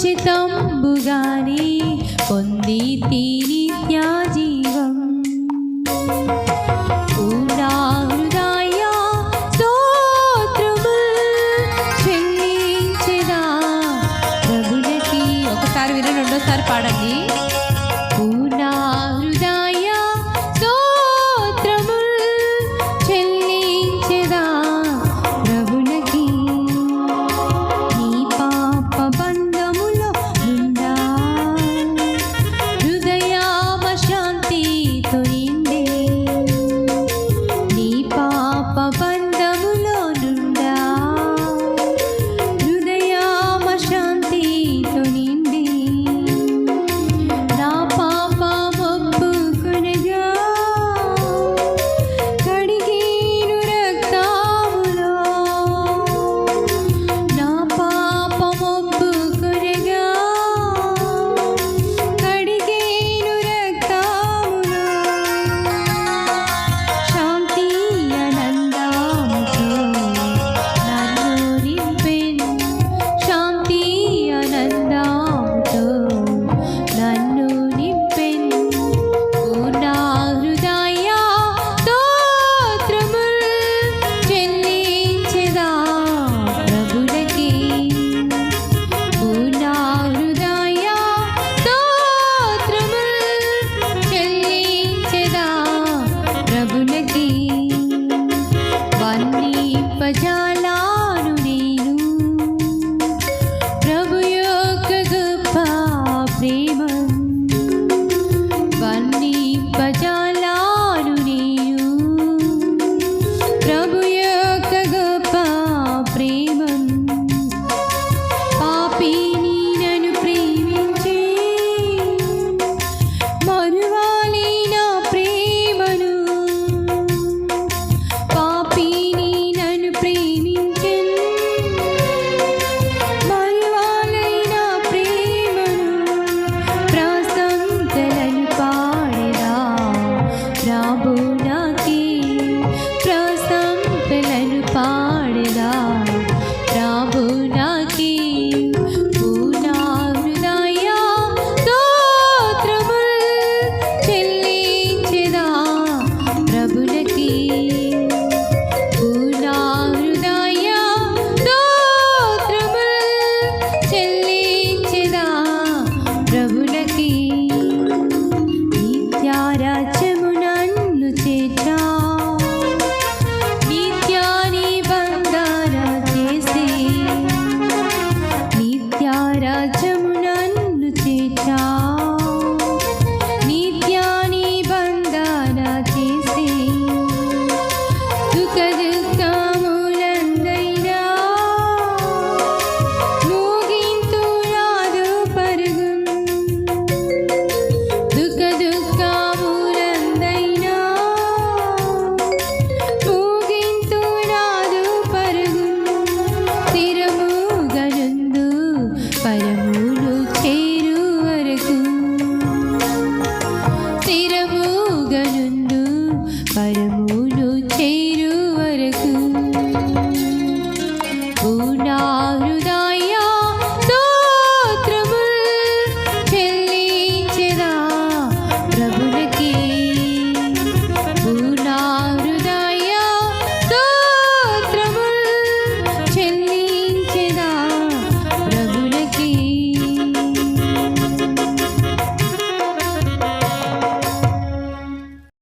ఉచితంబుగానే పొంది తీరి త్యాజీవం చెల్లించదా ప్రభులకి ఒకసారి వినండి రెండోసారి పాడండి 乖娇。